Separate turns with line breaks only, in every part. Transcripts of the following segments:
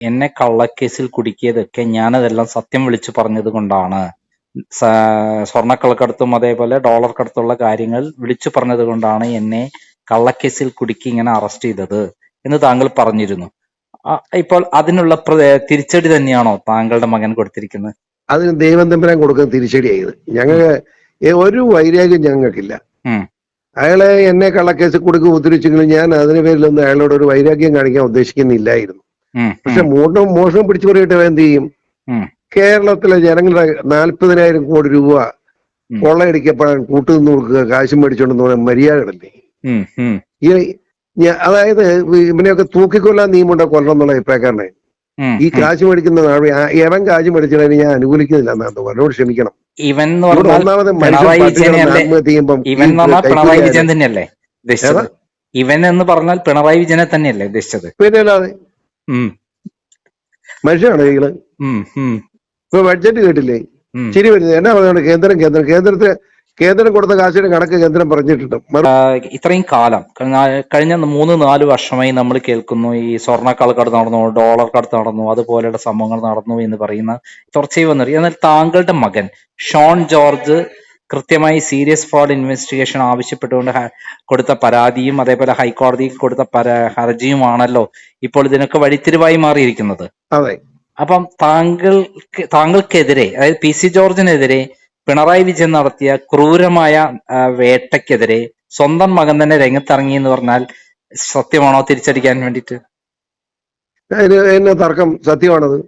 എന്നെ കള്ളക്കേസിൽ കുടുക്കിയതൊക്കെ ഞാനതെല്ലാം സത്യം വിളിച്ചു പറഞ്ഞത് കൊണ്ടാണ് സ്വർണക്കള്ളക്കടത്തും അതേപോലെ ഡോളർ കടത്തുള്ള കാര്യങ്ങൾ വിളിച്ചു പറഞ്ഞത് കൊണ്ടാണ് എന്നെ കള്ളക്കേസിൽ കുടുക്കി ഇങ്ങനെ അറസ്റ്റ് ചെയ്തത് എന്ന് താങ്കൾ പറഞ്ഞിരുന്നു. ഇപ്പോൾ അതിനുള്ള തിരിച്ചടി തന്നെയാണോ താങ്കളുടെ മകൻ കൊടുത്തിരിക്കുന്നത്?
അതിന് ദൈവം തമ്പുരാൻ കൊടുക്കുന്ന തിരിച്ചടിയായത്. ഞങ്ങൾക്ക് ഒരു വൈരാഗ്യം ഞങ്ങൾക്കില്ല. അയാളെ എന്നെ കള്ളക്കേസിൽ കൊടുക്കുക ഉദ്ധരിച്ചെങ്കിലും ഞാൻ അതിന് പേരിലൊന്നും അയാളോട് ഒരു വൈരാഗ്യം കാണിക്കാൻ ഉദ്ദേശിക്കുന്നില്ലായിരുന്നു. പക്ഷെ മോഷണം മോഷണം പിടിച്ചു പറയട്ടെ എന്ത് ചെയ്യും? കേരളത്തിലെ ജനങ്ങളുടെ നാൽപ്പതിനായിരം കോടി രൂപ. കൊള്ളയടിക്കപ്പെടാൻ കൂട്ടുനിന്ന് കൊടുക്കുക കാശും മേടിച്ചോണ്ടെന്ന് പറയാൻ മര്യാദകളല്ലേ? ഈ അതായത് ഇവനെയൊക്കെ തൂക്കിക്കൊല്ലാൻ നിയമമുണ്ടോ കൊല്ലണം എന്നുള്ള അഭിപ്രായക്കാരനെ? ഈ. കാശ് മേടിക്കുന്ന ഇവൻ കാശ് മേടിച്ചതിനെ ഞാൻ അനുകൂലിക്കുന്നില്ല എന്നാണ് അവരോട് ക്ഷമിക്കണം.
ഇവൻ
ഒന്നാമത് മനുഷ്യൻ
ഇവൻ എന്ന് പറഞ്ഞാൽ പിണറായി വിജയനെ തന്നെയല്ലേ ഉദ്ദേശിച്ചത്?
പിന്നെ മനുഷ്യനാണ്
ഉം,
ഇപ്പൊ ബഡ്ജറ്റ് കേട്ടില്ലേ. ശരി വരുന്നത് എന്നാ പറയുന്നത്? കേന്ദ്രം കേന്ദ്രം കേന്ദ്രത്തിന് കേന്ദ്രം കൊടുത്ത കാശിന്റെ കണക്ക് കേന്ദ്രം പറഞ്ഞിട്ടുണ്ട്.
ഇത്രയും കാലം കഴിഞ്ഞ- കഴിഞ്ഞ മൂന്ന് നാല് വർഷമായി നമ്മൾ കേൾക്കുന്നു ഈ സ്വർണക്കള്ളക്കടത്ത് നടന്നു ഡോളർ കടത്ത് നടന്നു അതുപോലെയുള്ള സംഭവങ്ങൾ നടന്നു എന്ന് പറയുന്ന തുടർച്ചയായി വന്നു എന്നാൽ താങ്കളുടെ മകൻ ഷോൺ ജോർജ് കൃത്യമായി സീരിയസ് ഫ്രോഡ് ഇൻവെസ്റ്റിഗേഷൻ ആവശ്യപ്പെട്ടുകൊണ്ട് കൊടുത്ത പരാതിയും അതേപോലെ ഹൈക്കോടതിയിൽ കൊടുത്ത ഹർജിയുമാണല്ലോ ഇപ്പോൾ ഇതിനൊക്കെ വഴിത്തിരിവായി മാറിയിരിക്കുന്നത്.
അതെ.
അപ്പം താങ്കൾക്ക് താങ്കൾക്കെതിരെ അതായത് പി സി ജോർജിനെതിരെ പിണറായി വിജയൻ നടത്തിയ ക്രൂരമായ വേട്ടയ്ക്കെതിരെ സ്വന്തം മകൻ തന്നെ രംഗത്തിറങ്ങി എന്ന് പറഞ്ഞാൽ സത്യമാണോ? തിരിച്ചടിക്കാൻ
വേണ്ടിട്ട് എന്നെ തർക്കം സത്യമാണത്.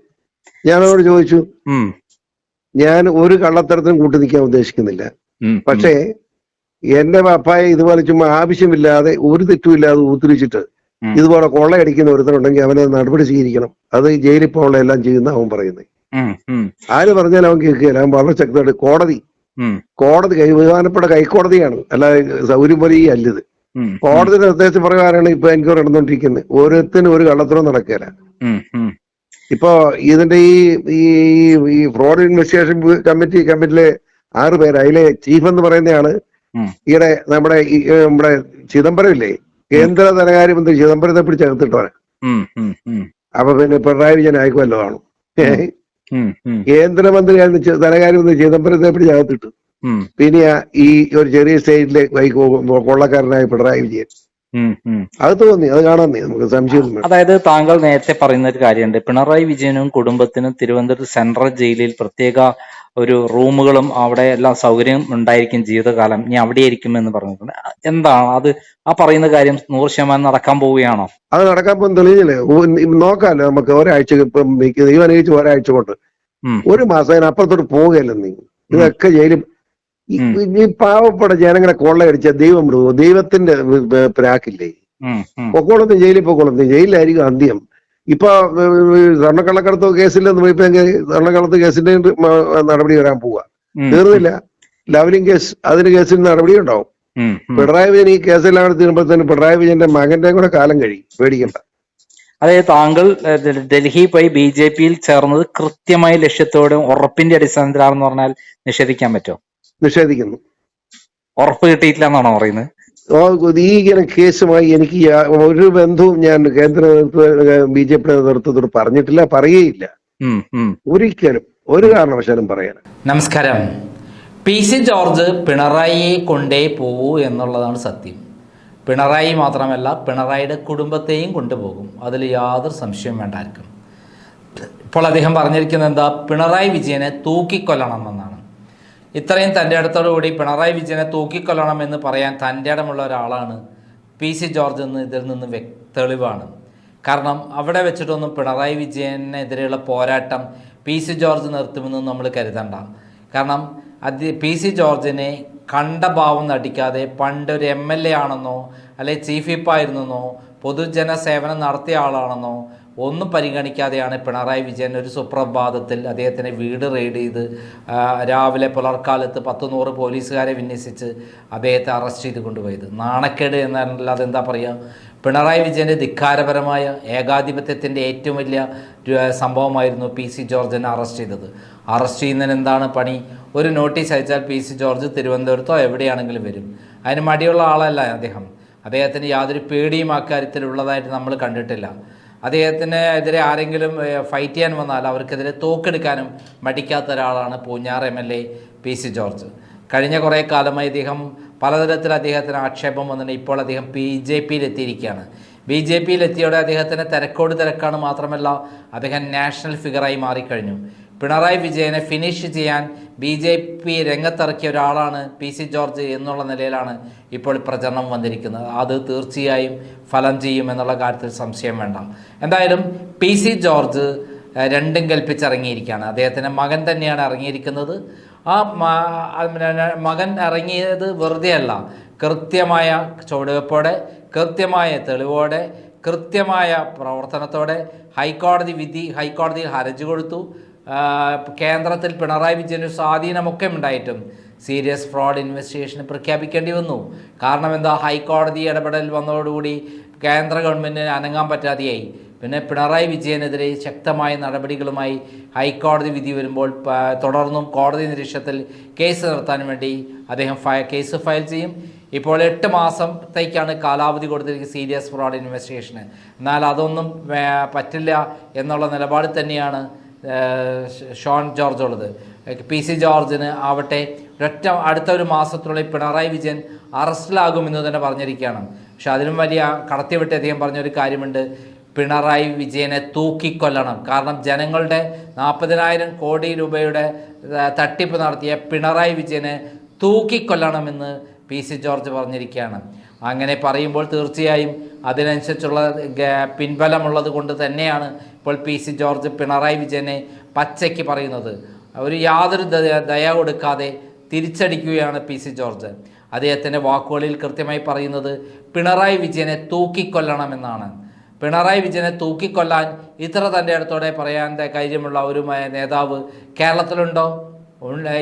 അവരോട് ചോദിച്ചു. ഞാൻ ഒരു കള്ളത്തരത്തിനും കൂട്ടി നിൽക്കാൻ ഉദ്ദേശിക്കുന്നില്ല. പക്ഷേ എന്റെ പപ്പായെ ഇതുപോലെ ചുമ്മാ ആവശ്യമില്ലാതെ ഒരു തെറ്റുമില്ലാതെ ഊത്തിരിച്ചിട്ട്. ഇതുപോലെ കൊള്ളയടിക്കുന്ന ഒരുത്തനുണ്ടെങ്കിൽ അവനെ നടപടി സ്വീകരിക്കണം. അത് ജയിലിൽ പോകാനുള്ള എല്ലാം ചെയ്യുന്ന അവൻ പറയുന്നത്. ആര് പറഞ്ഞാൽ അവൻ കേൾക്കുകയില്ല. അവൻ വളരെ ശക്തമായിട്ട് കോടതി. കോടതി കൈ ബഹുമാനപ്പെട്ട കൈക്കോടതിയാണ് അല്ല സൗകര്യം പോലെ ഈ അല്ലത്
കോടതിയുടെ
കോടതിയുടെ നിർദ്ദേശപ്രകാരമാണ് ഇപ്പൊ എൻക്വയറി നടന്നുകൊണ്ടിരിക്കുന്നത്. ഓരോരുത്തരും ഒരു കള്ളത്തരം നടക്കുകയില്ല. ഇപ്പോ ഇതിന്റെ ഈ ഈ ഫ്രോഡ് ഇൻവെസ്റ്റിഗേഷൻ കമ്മിറ്റി കമ്മിറ്റിയിലെ ആറ് പേര്. അതിലെ ചീഫ് എന്ന് പറയുന്നതാണ്
ഈടെ
ഈയിടെ നമ്മുടെ ഈ നമ്മുടെ ചിദംബരം ഇല്ലേ കേന്ദ്ര ധനകാര്യമന്ത്രി ചിദംബരത്തെ
ഉം,
അപ്പൊ പിന്നെ പിണറായി വിജയൻ അയക്കുമല്ലോ ആണ്? കേന്ദ്രമന്ത്രിയാണ് ധനകാര്യമന്ത്രി ചിദംബരത്തെ പിടിച്ചകത്തിട്ടു.
പിന്നെയാ
പിന്നെ ഈ ഒരു ചെറിയ സ്റ്റേറ്റിലെ വൈകോ കൊള്ളക്കാരനായ പിണറായി വിജയൻ. അത് തോന്നി അത് കാണാൻ നമുക്ക് സംശയം
അതായത് താങ്കൾ നേരത്തെ പറയുന്ന ഒരു കാര്യമുണ്ട്. പിണറായി വിജയനും കുടുംബത്തിനും തിരുവനന്തപുരത്ത് സെൻട്രൽ ജയിലിൽ പ്രത്യേക ഒരു റൂമുകളും അവിടെ എല്ലാം സൗകര്യം ഉണ്ടായിരിക്കും ജീവിതകാലം. ഇനി അവിടെ ആയിരിക്കും എന്ന് പറഞ്ഞിട്ടുണ്ട്. എന്താണ്? അത് ആ പറയുന്ന കാര്യം നൂറ് ശതമാനം നടക്കാൻ പോവുകയാണോ?
അത് നടക്കാൻ പോകുന്ന തെളിഞ്ഞില്ലേ നോക്കാമല്ലോ നമുക്ക് ഒരാഴ്ച ഇപ്പം ദൈവം അനുഭവിച്ച് ഒരാഴ്ച കൊണ്ട്. ഒരു മാസം അതിനപ്പുറത്തോട്ട് പോവുകയല്ലോ നീ? ഇതൊക്കെ ജയിലും ഈ-. പാവപ്പെട്ട ജനങ്ങളെ കൊള്ളയടിച്ച ദൈവം വിടുവോ ദൈവത്തിന്റെ പ്രാക്കില്ലേ? പൊക്കോളത്തിന് ജയിലിൽ പൊക്കോളത്തിന് ജയിലിലായിരിക്കും അന്ത്യം. ഇപ്പൊ സ്വർണക്കള്ളക്കടത്ത് കേസിലെന്ന് ഇപ്പൊ സ്വർണക്കള്ളത്ത് കേസിന്റെ നടപടി വരാൻ
പോവാ?
തീർന്നില്ല. ലവലിംഗ് കേസ് അതിന് കേസിന് നടപടി ഉണ്ടാവും. പിണറായി വിജയൻ ഈ കേസെല്ലാം കൂടെ തന്നെ പിണറായി വിജയന്റെ മകന്റെ കൂടെ കാലം കഴിയും. പേടിക്കണ്ട.
അതായത് താങ്കൾ ഡൽഹി പോയി ബി ജെ പിയിൽ ചേർന്നത് കൃത്യമായ ലക്ഷ്യത്തോടും ഉറപ്പിന്റെ അടിസ്ഥാനത്തിലാണെന്ന് പറഞ്ഞാൽ നിഷേധിക്കാൻ പറ്റുമോ?
നിഷേധിക്കുന്നു.
ഉറപ്പ് കിട്ടിയിട്ടില്ല എന്നാണോ പറയുന്നത്?
ഓ, ഈ ഇങ്ങനെ കേസുമായി എനിക്ക് ഒരു ബന്ധവും ഞാൻ കേന്ദ്ര ബി ജെ പി നേതൃത്വത്തോട് പറഞ്ഞിട്ടില്ല പറയുകയില്ല. ഒരിക്കലും ഒരു കാരണവശാലും പറയാൻ.
നമസ്കാരം. പി സി ജോർജ് പിണറായിയെ കൊണ്ടേ പോകൂ എന്നുള്ളതാണ് സത്യം. പിണറായി മാത്രമല്ല പിണറായിയുടെ കുടുംബത്തെയും കൊണ്ടുപോകും. അതിൽ യാതൊരു സംശയവും വേണ്ട ആർക്കും ഇപ്പോൾ അദ്ദേഹം പറഞ്ഞിരിക്കുന്നത് എന്താ? പിണറായി വിജയനെ തൂക്കിക്കൊല്ലണം എന്നാണ് ഇത്രയും തന്റെ അടുത്തോടുകൂടി പിണറായി വിജയനെ തൂക്കിക്കൊല്ലണമെന്ന് പറയാൻ തന്റെ ഇടമുള്ള ഒരാളാണ് പി സി ജോർജ് എന്ന് ഇതിൽ നിന്ന് തെളിവാണ്. കാരണം അവിടെ വെച്ചിട്ടൊന്നും പിണറായി വിജയനെതിരെയുള്ള പോരാട്ടം പി സി ജോർജ് നിർത്തുമെന്ന് നമ്മൾ കരുതണ്ട. കാരണം അത് പി സി ജോർജിനെ കണ്ട ഭാവം നടിക്കാതെ പണ്ടൊരു എം എൽ എ ആണെന്നോ അല്ലെ ചീഫ് വിപ്പായിരുന്നെന്നോ പൊതുജന സേവനം നടത്തിയ ആളാണെന്നോ ഒന്നും പരിഗണിക്കാതെയാണ് പിണറായി വിജയൻ ഒരു സുപ്രഭാതത്തിൽ അദ്ദേഹത്തിന് വീട് റെയ്ഡ് ചെയ്ത് രാവിലെ പുലർക്കാലത്ത് പത്ത് നൂറ് പോലീസുകാരെ വിന്യസിച്ച് അദ്ദേഹത്തെ അറസ്റ്റ് ചെയ്ത് കൊണ്ടുപോയത്. നാണക്കേട് എന്നല്ലാതെ എന്താ പറയുക പിണറായി വിജയന്റെ ധിക്കാരപരമായ ഏകാധിപത്യത്തിന്റെ ഏറ്റവും വലിയ സംഭവമായിരുന്നു പി സി ജോർജിനെ അറസ്റ്റ് ചെയ്തത്. അറസ്റ്റ് ചെയ്യുന്നതിന് എന്താണ് പണി? ഒരു നോട്ടീസ് അയച്ചാൽ പി സി ജോർജ് തിരുവനന്തപുരത്തോ എവിടെയാണെങ്കിലും വരും. അതിന് മടിയുള്ള ആളല്ല അദ്ദേഹം. അദ്ദേഹത്തിന് യാതൊരു പേടിയും അക്കാര്യത്തിലുള്ളതായിട്ട് നമ്മൾ കണ്ടിട്ടില്ല. അദ്ദേഹത്തിന് എതിരെ ആരെങ്കിലും ഫൈറ്റ് ചെയ്യാൻ വന്നാൽ അവർക്കെതിരെ തോക്കെടുക്കാനും മടിക്കാത്ത ഒരാളാണ് Poonjar M L A P C George. കഴിഞ്ഞ കുറേ കാലമായി അദ്ദേഹം പലതരത്തിൽ അദ്ദേഹത്തിന് ആക്ഷേപം വന്നിട്ടുണ്ട്. ഇപ്പോൾ അദ്ദേഹം ബി ജെ പിയിൽ എത്തിയിരിക്കുകയാണ് ബി ജെ പിയിൽ എത്തിയോടെ അദ്ദേഹത്തിന് തിരക്കോട് തിരക്കാണ് മാത്രമല്ല അദ്ദേഹം നാഷണൽ ഫിഗറായി മാറിക്കഴിഞ്ഞു. പിണറായി വിജയനെ ഫിനിഷ് ചെയ്യാൻ ബി ജെ പി രംഗത്തിറക്കിയ ഒരാളാണ് പി സി ജോർജ് എന്നുള്ള നിലയിലാണ് ഇപ്പോൾ പ്രചരണം വന്നിരിക്കുന്നത്. അത് തീർച്ചയായും ഫലം ചെയ്യും എന്നുള്ള കാര്യത്തിൽ സംശയം വേണ്ട. എന്തായാലും പി സി ജോർജ് രണ്ടും കൽപ്പിച്ചിറങ്ങിയിരിക്കുകയാണ്. അദ്ദേഹത്തിന്റെ മകൻ തന്നെയാണ് ഇറങ്ങിയിരിക്കുന്നത്. ആ മകൻ ഇറങ്ങിയത് വെറുതെ അല്ല കൃത്യമായ ചുവടുവെപ്പോടെ കൃത്യമായ തെളിവോടെ കൃത്യമായ പ്രവർത്തനത്തോടെ ഹൈക്കോടതി വിധി ഹൈക്കോടതിയിൽ ഹർജി കൊടുത്തു. കേന്ദ്രത്തിൽ പിണറായി വിജയന് സ്വാധീനമൊക്കെ ഉണ്ടായിട്ടും സീരിയസ് ഫ്രോഡ് ഇൻവെസ്റ്റിഗേഷൻ പ്രഖ്യാപിക്കേണ്ടി വന്നു. കാരണം എന്താ? ഹൈക്കോടതി ഇടപെടൽ വന്നതോടുകൂടി കേന്ദ്ര ഗവൺമെന്റിന് അനങ്ങാൻ പറ്റാതെയായി. പിന്നെ പിണറായി വിജയനെതിരെ ശക്തമായ നടപടികളുമായി ഹൈക്കോടതി വിധി വരുമ്പോൾ തുടർന്നും കോടതി നിരീക്ഷണത്തിൽ കേസ് നിർത്താൻ വേണ്ടി അദ്ദേഹം കേസ് ഫയൽ ചെയ്യും. ഇപ്പോൾ എട്ട് മാസത്തേക്കാണ് കാലാവധി കൊടുത്തിരിക്കുന്നത് സീരിയസ് ഫ്രോഡ് ഇൻവെസ്റ്റിഗേഷന്. എന്നാൽ അതൊന്നും പറ്റില്ല എന്നുള്ള നിലപാട് തന്നെയാണ് ഷോൺ ജോർജ് ഉള്ളത്. പി സി ജോർജിന് ആവട്ടെ ഒരൊറ്റ അടുത്ത ഒരു മാസത്തിനുള്ളിൽ പിണറായി വിജയൻ അറസ്റ്റിലാകുമെന്ന് തന്നെ പറഞ്ഞിരിക്കുകയാണ്. പക്ഷെ അതിലും വലിയ കടത്തിവിട്ട് അദ്ദേഹം പറഞ്ഞൊരു കാര്യമുണ്ട്. പിണറായി വിജയനെ തൂക്കിക്കൊല്ലണം. കാരണം ജനങ്ങളുടെ നാൽപ്പതിനായിരം കോടി രൂപയുടെ തട്ടിപ്പ് നടത്തിയ പിണറായി വിജയനെ തൂക്കിക്കൊല്ലണമെന്ന് പി സി ജോർജ് പറഞ്ഞിരിക്കുകയാണ്. അങ്ങനെ പറയുമ്പോൾ തീർച്ചയായും അതിനനുസരിച്ചുള്ള പിൻബലമുള്ളത് കൊണ്ട് തന്നെയാണ് ഇപ്പോൾ പി സി ജോർജ് പിണറായി വിജയനെ പച്ചയ്ക്ക് പറയുന്നത്. ഒരു യാതൊരു ദയ- കൊടുക്കാതെ തിരിച്ചടിക്കുകയാണ് പി സി ജോർജ്. അദ്ദേഹത്തിന്റെ വാക്കുകളിൽ കൃത്യമായി പറയുന്നത് പിണറായി വിജയനെ തൂക്കിക്കൊല്ലണമെന്നാണ്. പിണറായി വിജയനെ തൂക്കിക്കൊല്ലാൻ ഇത്ര തന്റെ അടുത്തോടെ പറയാൻ കാര്യമുള്ള ഒരു നേതാവ് കേരളത്തിലുണ്ടോ?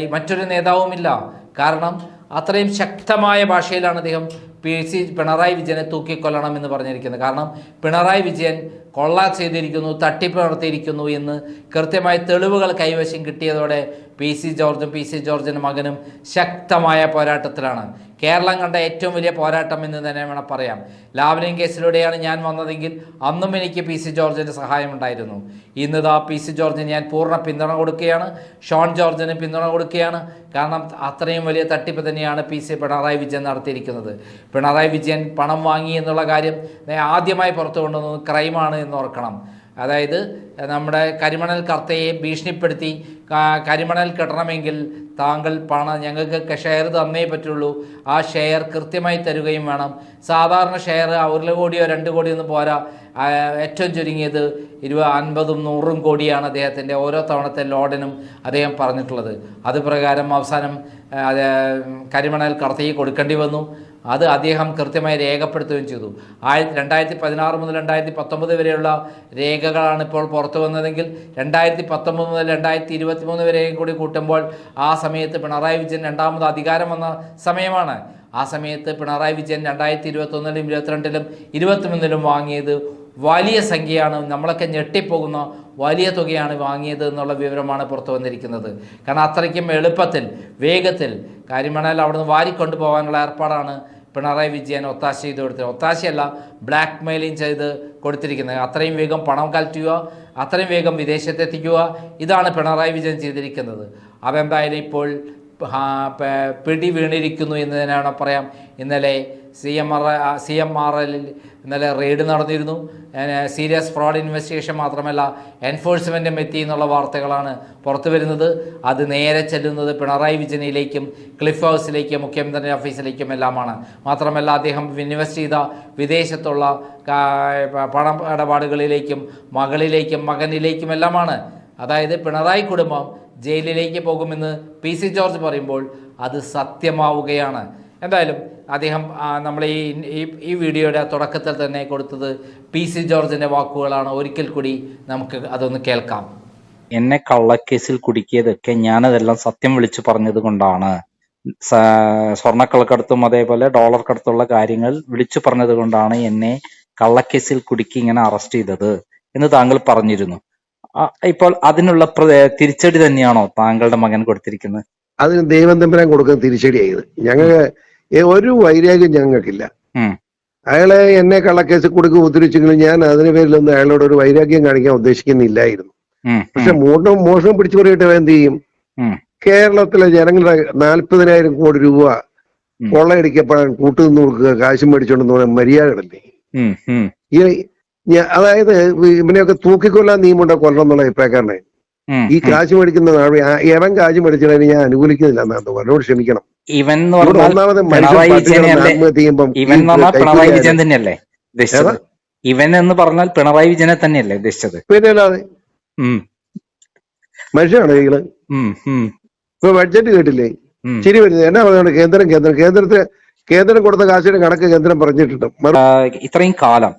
മറ്റൊരു നേതാവുമില്ല. കാരണം അത്രയും ശക്തമായ ഭാഷയിലാണ് അദ്ദേഹം പി സി പിണറായി വിജയനെ തൂക്കിക്കൊല്ലണം എന്ന് പറഞ്ഞിരിക്കുന്നത് കാരണം പിണറായി വിജയൻ കൊള്ള ചെയ്തിരിക്കുന്നു തട്ടിപ്പ് നടത്തിയിരിക്കുന്നു എന്ന് കൃത്യമായ തെളിവുകൾ കൈവശം കിട്ടിയതോടെ പി സി ജോർജും പി സി ജോർജിന്റെ മകനും ശക്തമായ പോരാട്ടത്തിലാണ്. കേരളം കണ്ട ഏറ്റവും വലിയ പോരാട്ടം എന്ന് തന്നെ വേണം പറയാം. ലാവ്ലിൻ കേസിലൂടെയാണ് ഞാൻ വന്നതെങ്കിൽ അന്നും എനിക്ക് പി സി ജോർജിന്റെ സഹായമുണ്ടായിരുന്നു ഇന്നിതാ പി സി ജോർജിന് ഞാൻ പൂർണ പിന്തുണ കൊടുക്കുകയാണ്. ഷോൺ ജോർജിന് പിന്തുണ കൊടുക്കുകയാണ്. കാരണം അത്രയും വലിയ തട്ടിപ്പ് തന്നെയാണ് പി സി പിണറായി വിജയൻ നടത്തിയിരിക്കുന്നത്. പിണറായി വിജയൻ പണം വാങ്ങി എന്നുള്ള കാര്യം ആദ്യമായി പുറത്തു കൊണ്ടുവന്നത് ക്രൈമാണ് എന്ന് ഓർക്കണം. അതായത് നമ്മുടെ കരിമണൽ കർത്തയെ ഭീഷണിപ്പെടുത്തി കരിമണൽ കെട്ടണമെങ്കിൽ താങ്കൾ പണം ഞങ്ങൾക്ക് ഷെയർ തന്നേ പറ്റുള്ളൂ. ആ ഷെയർ കൃത്യമായി തരുകയും വേണം. സാധാരണ ഷെയർ ഒരു കോടിയോ രണ്ട് കോടിയോ ഒന്നും പോരാ. ഏറ്റവും ചുരുങ്ങിയത് ഇരുപത് അൻപതും നൂറും കോടിയാണ് അദ്ദേഹത്തിന്റെ ഓരോ തവണത്തെ ലോഡിനും അദ്ദേഹം പറഞ്ഞിട്ടുള്ളത്. അത് പ്രകാരം അവസാനം കരിമണൽ കർത്തയെ കൊടുക്കേണ്ടി വന്നു. അത് അദ്ദേഹം കൃത്യമായി രേഖപ്പെടുത്തുകയും ചെയ്തു. ആയിരത്തി രണ്ടായിരത്തി പതിനാറ് മുതൽ രണ്ടായിരത്തി പത്തൊമ്പത് വരെയുള്ള രേഖകളാണ് ഇപ്പോൾ പുറത്തു വന്നതെങ്കിൽ രണ്ടായിരത്തി പത്തൊമ്പത് മുതൽ രണ്ടായിരത്തി ഇരുപത്തി മൂന്ന് വരെയും കൂടി കൂട്ടുമ്പോൾ ആ സമയത്ത് പിണറായി വിജയൻ രണ്ടാമത് അധികാരം വന്ന സമയമാണ്. ആ സമയത്ത് പിണറായി വിജയൻ രണ്ടായിരത്തി ഇരുപത്തൊന്നിലും ഇരുപത്തിരണ്ടിലും ഇരുപത്തിമൂന്നിലും വാങ്ങിയത് വലിയ സംഖ്യയാണ് നമ്മളൊക്കെ ഞെട്ടിപ്പോകുന്ന വലിയ തുകയാണ് വാങ്ങിയത് എന്നുള്ള വിവരമാണ് പുറത്തു വന്നിരിക്കുന്നത്. കാരണം അത്രയ്ക്കും എളുപ്പത്തിൽ വേഗത്തിൽ കാര്യമാണെങ്കിൽ അവിടുന്ന് വാരിക്കൊണ്ടു പോകാനുള്ള ഏർപ്പാടാണ് പിണറായി വിജയൻ ഒത്താശ ചെയ്ത് കൊടുത്തത്. ഒത്താശയല്ല ബ്ലാക്ക് മെയിലിംഗ് ചെയ്ത് കൊടുത്തിരിക്കുന്നത്. അത്രയും വേഗം പണം കലറ്റുക അത്രയും വേഗം വിദേശത്തെത്തിക്കുക ഇതാണ് പിണറായി വിജയൻ ചെയ്തിരിക്കുന്നത്. അതെന്തായാലും ഇപ്പോൾ പിടി വീണിരിക്കുന്നു എന്ന് തന്നെയാണ് പറയാം. ഇന്നലെ C M R C M R എല്ലിൽ ഇന്നലെ റെയ്ഡ് നടന്നിരുന്നു. സീരിയസ് ഫ്രോഡ് ഇൻവെസ്റ്റിഗേഷൻ മാത്രമല്ല എൻഫോഴ്സ്മെന്റും എത്തി എന്നുള്ള വാർത്തകളാണ് പുറത്തു വരുന്നത്. അത് നേരെ ചെല്ലുന്നത് പിണറായി വിജയനിലേക്കും ക്ലിഫ് ഹൗസിലേക്കും മുഖ്യമന്ത്രി ഓഫീസിലേക്കും എല്ലാമാണ്. മാത്രമല്ല അദ്ദേഹം ഇൻവെസ്റ്റ് ചെയ്ത വിദേശത്തുള്ള പണം ഇടപാടുകളിലേക്കും മകളിലേക്കും മകനിലേക്കും എല്ലാമാണ്. അതായത് പിണറായി കുടുംബം ജയിലിലേക്ക് പോകുമെന്ന് പി സി ജോർജ് പറയുമ്പോൾ അത് സത്യമാവുകയാണ്. എന്തായാലും അദ്ദേഹം നമ്മൾ ഈ ഈ- വീഡിയോയുടെ തുടക്കത്തിൽ തന്നെ കൊടുത്തത് പി സി ജോർജിന്റെ വാക്കുകളാണ്. ഒരിക്കൽ കൂടി നമുക്ക് അതൊന്ന് കേൾക്കാം.
എന്നെ കള്ളക്കേസിൽ കുടുക്കിയതൊക്കെ ഞാനതെല്ലാം സത്യം വിളിച്ചു പറഞ്ഞത് കൊണ്ടാണ്. സ്വർണക്കള്ളക്കടത്തും അതേപോലെ ഡോളർ കടത്തുള്ള കാര്യങ്ങൾ വിളിച്ചു പറഞ്ഞത് കൊണ്ടാണ് എന്നെ കള്ളക്കേസിൽ കുടുക്കി ഇങ്ങനെ അറസ്റ്റ് ചെയ്തത് എന്ന് താങ്കൾ പറഞ്ഞിരുന്നു. ഇപ്പോൾ അതിനുള്ള തിരിച്ചടി തന്നെയാണോ താങ്കളുടെ മകൻ കൊടുത്തിരിക്കുന്നത്?
അതിന് ദൈവം തമ്പുരാൻ കൊടുക്കുന്ന തിരിച്ചടിയായത് ഞങ്ങൾക്ക് ഏ- ഒരു വൈരാഗ്യം ഞങ്ങൾക്കില്ല. അയാളെ എന്നെ കള്ളക്കേസ് കൊടുക്കുക ഉദ്ധരിച്ചെങ്കിലും ഞാൻ അതിന് പേരിലൊന്നും അയാളോട് ഒരു വൈരാഗ്യം കാണിക്കാൻ ഉദ്ദേശിക്കുന്നില്ലായിരുന്നു. പക്ഷെ മോഷണം മോഷണം പിടിച്ചു പറയട്ടെ എന്ത് ചെയ്യും. കേരളത്തിലെ ജനങ്ങളുടെ നാൽപ്പതിനായിരം കോടി രൂപ. കൊള്ളയടിക്കപ്പെടാൻ കൂട്ടുനിന്ന് കൊടുക്കുക കാശും മേടിച്ചോണ്ടെന്ന് പറയാൻ മര്യാദകളല്ലേ? ഈ അതായത് ഇവനെയൊക്കെ തൂക്കിക്കൊല്ലാൻ നിയമമുണ്ടോ കൊല്ലണം എന്നുള്ള അഭിപ്രായക്കാരനെ
ഉം,
ഈ. കാശ് മേടിക്കുന്ന എവൻ കാശ് മേടിച്ചതിനെ ഞാൻ അനുകൂലിക്കുന്നില്ല എന്നാണ് അവരോട് ക്ഷമിക്കണം.
ഇവൻ എന്ന് പറഞ്ഞാൽ പിണറായി
ചെയ്യുമ്പം
ഇവൻ എന്ന് പറഞ്ഞാൽ പിണറായി വിജയൻ തന്നെയല്ലേ ഉദ്ദേശിച്ചത്? ഇവൻ എന്ന് പറഞ്ഞാൽ പിണറായി വിജയനെ തന്നെയല്ലേ ഉദ്ദേശിച്ചത്?
മനുഷ്യനാണ്
ഉം,
ഇപ്പൊ ബഡ്ജറ്റ് കേട്ടില്ലേ. ശരി വരുന്നത് എന്നാ പറയുന്നത്? കേന്ദ്രം കേന്ദ്രം കേന്ദ്രത്തിന് കേന്ദ്രം കൊടുത്ത കാശിന്റെ കണക്ക് കേന്ദ്രം പറഞ്ഞിട്ടുണ്ട്.
ഇത്രയും കാലം.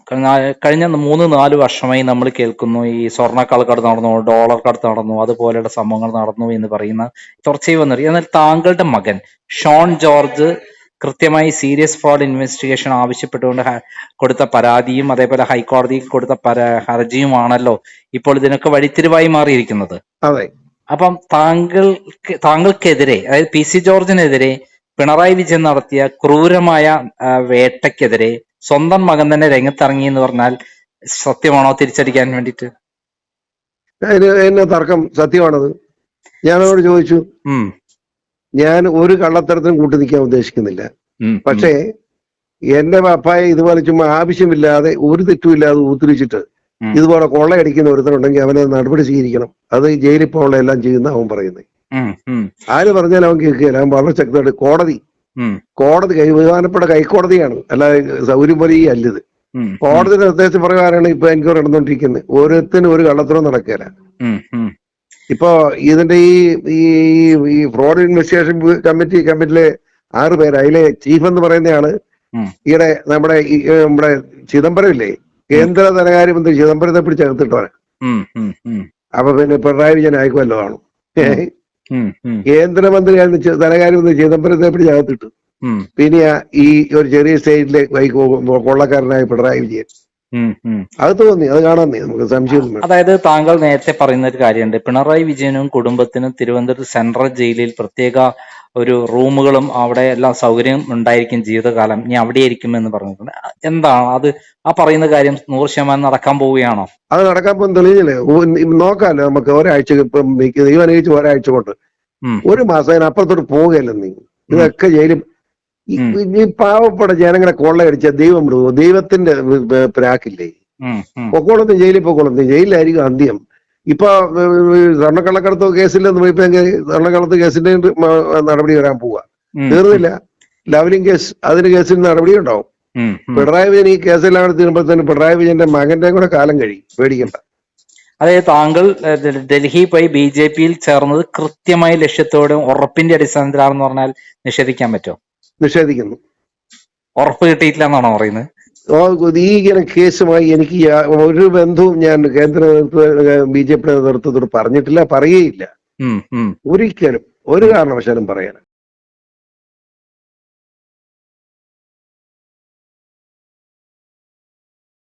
കഴിഞ്ഞ- മൂന്ന് നാല് വർഷമായി നമ്മൾ കേൾക്കുന്നു ഈ സ്വർണക്കള്ളക്കടത്ത് നടന്നു ഡോളർ കടത്ത് നടന്നു അതുപോലെയുള്ള സംഭവങ്ങൾ നടന്നു എന്ന് പറയുന്ന തുടർച്ചയായി വന്നിട്ട് എന്നാൽ താങ്കളുടെ മകൻ ഷോൺ ജോർജ് കൃത്യമായി സീരിയസ് ഫ്രോഡ് ഇൻവെസ്റ്റിഗേഷൻ ആവശ്യപ്പെട്ടുകൊണ്ട് കൊടുത്ത പരാതിയും അതേപോലെ ഹൈക്കോടതിയിൽ കൊടുത്ത പരാ ഹർജിയുമാണല്ലോ ഇപ്പോൾ ഇതിനൊക്കെ വഴിത്തിരിവായി മാറിയിരിക്കുന്നത്.
അതെ.
അപ്പം താങ്കൾ താങ്കൾക്കെതിരെ അതായത് പി സി ജോർജിനെതിരെ പിണറായി വിജയൻ നടത്തിയ ക്രൂരമായ വേട്ടയ്ക്കെതിരെ സ്വന്തം മകൻ തന്നെ രംഗത്തിറങ്ങി എന്ന് പറഞ്ഞാൽ സത്യമാണോ? തിരിച്ചടിക്കാൻ
വേണ്ടിട്ട് എന്നെ തർക്കം സത്യമാണത്. ഞാൻ അവരോട് ചോദിച്ചു ഞാൻ ഒരു കള്ളത്തരത്തിനും കൂട്ടി നിൽക്കാൻ ഉദ്ദേശിക്കുന്നില്ല. പക്ഷേ എന്റെ പപ്പായെ ഇതുപോലെ ചുമ്മാ ആവശ്യമില്ലാതെ ഒരു തെറ്റുമില്ലാതെ ഊത്തിരിച്ചിട്ട്. ഇതുപോലെ കൊള്ളയടിക്കുന്ന ഒരുത്തനുണ്ടെങ്കിൽ അവനെ നടപടി സ്വീകരിക്കണം. അത് ജയിലിൽ പോകാനുള്ള എല്ലാം ചെയ്യുന്ന അവൻ പറയുന്നത്. ആര് പറഞ്ഞാൽ അവൻ കേൾക്കുകയില്ല. അവൻ വളരെ ശക്തമായിട്ട് കോടതി. കോടതി കൈ ബഹുമാനപ്പെട്ട കൈക്കോടതിയാണ്. അല്ലാതെ സൗകര്യം പോലെ ഈ അല്ലത് കോടതിയുടെ നിർദ്ദേശം പ്രകാരമാണ് ഇപ്പൊ എനിക്ക് നടന്നുകൊണ്ടിരിക്കുന്നത്. ഓരോരുത്തരും ഒരു കള്ളത്തരം നടക്കുകയല്ല ഇപ്പോ ഇതിന്റെ ഈ ഈ ഫ്രോഡ് ഇൻവെസ്റ്റിഗേഷൻ കമ്മിറ്റി കമ്മിറ്റിയിലെ ആറ് പേര്. അതിലെ ചീഫ് എന്ന് പറയുന്നതാണ്
ഈടെ
ഈയിടെ നമ്മുടെ ഈ നമ്മുടെ ചിദംബരം ഇല്ലേ കേന്ദ്ര ധനകാര്യമന്ത്രി ചിദംബരത്തെ
ഉം,
അപ്പൊ പിന്നെ പിണറായി വിജയൻ ആയിക്കുമല്ലോ ആണ്? ചി- ധനകാര്യമന്ത്രി ചിദംബരത്തെ പിടിച്ചകത്തിട്ടു
ഉം,
പിന്നെ ഈ ഒരു ചെറിയ സ്റ്റേറ്റിലെ കൊള്ളക്കാരനായ പിണറായി വിജയൻ. അത് തോന്നി അത് കാണാൻ നമുക്ക് സംശയം
അതായത് താങ്കൾ നേരത്തെ പറയുന്ന ഒരു കാര്യമുണ്ട്. പിണറായി വിജയനും കുടുംബത്തിനും തിരുവനന്തപുരത്ത് സെൻട്രൽ ജയിലിൽ പ്രത്യേക ഒരു റൂമുകളും അവിടെ എല്ലാം സൗകര്യം ഉണ്ടായിരിക്കും ജീവിതകാലം. ഇനി അവിടെ ആയിരിക്കും എന്ന് പറഞ്ഞിട്ടുണ്ട്. എന്താണ്? അത് ആ പറയുന്ന കാര്യം നൂറ് ശതമാനം നടക്കാൻ പോവുകയാണോ?
അത് നടക്കാൻ പോകുന്ന തെളിഞ്ഞില്ലേ നോക്കാമല്ലോ നമുക്ക് ഒരാഴ്ച ഇപ്പം അനുഭവിച്ച് ഒരാഴ്ച കൊണ്ട്. ഒരു മാസം അതിനപ്പുറത്തോട്ട് പോവുകയല്ല നീ. ഇതൊക്കെ ജയിലും ഈ-. പാവപ്പെട്ട ജനങ്ങളെ കൊള്ളയടിച്ച ദൈവം വിടുവോ ദൈവത്തിന്റെ പ്രാക്കില്ലേ?
ഉം,
ജയിലിൽ പൊക്കോളത്തിന് ജയിലിലായിരിക്കും അന്ത്യം. ഇപ്പൊ സ്വർണക്കള്ളക്കടത്ത് കേസിലെന്ന് ഇപ്പൊ സ്വർണക്കള്ളത്ത് കേസിന്റെ നടപടി വരാൻ
പോവാ?
തീർന്നില്ല. ലവലിംഗ് കേസ് അതിന് കേസിൽ നടപടി ഉണ്ടാവും. പിണറായി വിജയൻ ഈ കേസെല്ലാം കൂടെ തന്നെ പിണറായി വിജയന്റെ മകന്റെ കൂടെ കാലം കഴിയും. പേടിക്കണ്ട.
അതായത് താങ്കൾ ഡൽഹി പോയി ബി ജെ പിയിൽ ചേർന്നത് കൃത്യമായ ലക്ഷ്യത്തോടും ഉറപ്പിന്റെ അടിസ്ഥാനത്തിലാണെന്ന് പറഞ്ഞാൽ നിഷേധിക്കാൻ പറ്റുമോ?
നിഷേധിക്കുന്നു.
ഉറപ്പ് കിട്ടിയിട്ടില്ല എന്നാണോ പറയുന്നത്
ഈ ഇങ്ങനെ കേസുമായി എനിക്ക് ഒരു ബന്ധവും ഞാൻ കേന്ദ്ര ബി ജെ പി നേതൃത്വത്തോട് പറഞ്ഞിട്ടില്ല പറയുകയില്ല. ഒരിക്കലും ഒരു കാരണവശാലും പറയാൻ